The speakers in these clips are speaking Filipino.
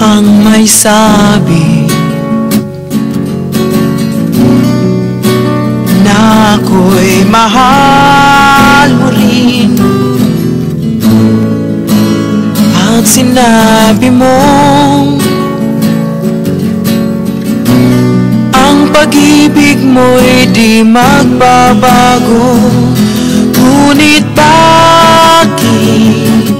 may sabi. Na ako'y mahal mo rin At sinabi mo Ang pag-ibig mo'y di magbabago. Ngunit bakit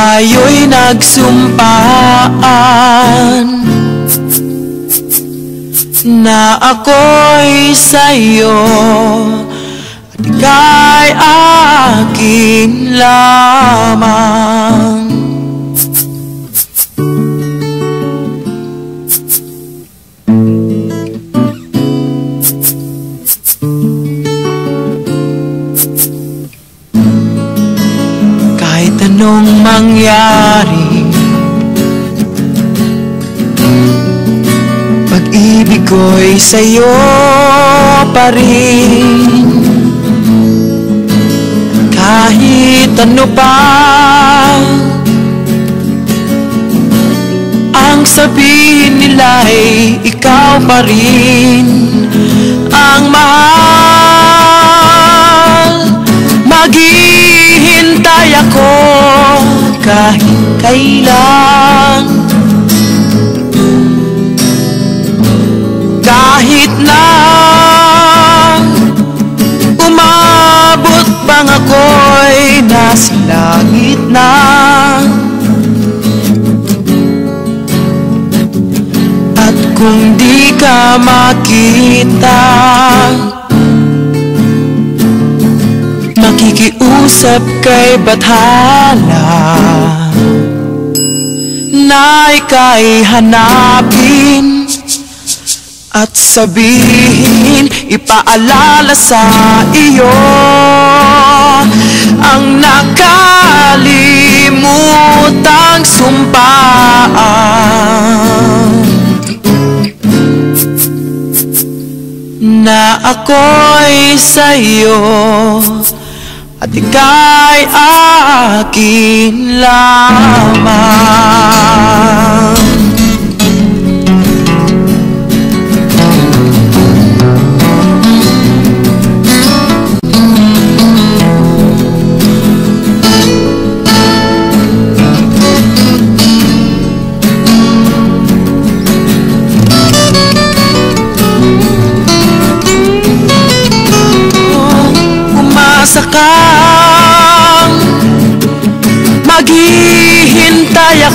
Tayo'y nagsumpaan Na ako'y sa'yo At ika'y akin lamang anong mangyari? Pag-ibig ko'y sa'yo pa rin. Kahit ano pa Ang sabihin nila'y ikaw pa rin. Ang mahal kailan? Kahit na umabot bang ako'y nasa langit na? At kung di ka makita Makikiusap kay Bathala Na ika'y hanapin At sabihin, ipaalala sa iyo Ang nakalimutang sumpaan. Na ako'y sa'yo at ika'y akin lamang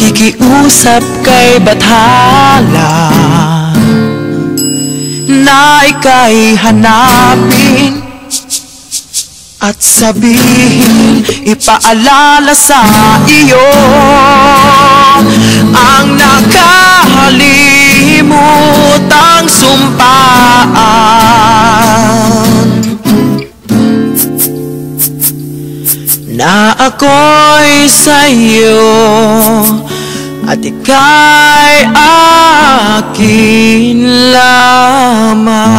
Makikiusap kay Bathala Na ika'y hanapin At sabihin, ipaalala sa iyo Ang nakalimutang sumpaan. Na ako'y sa'yo at ika'y akin lamang.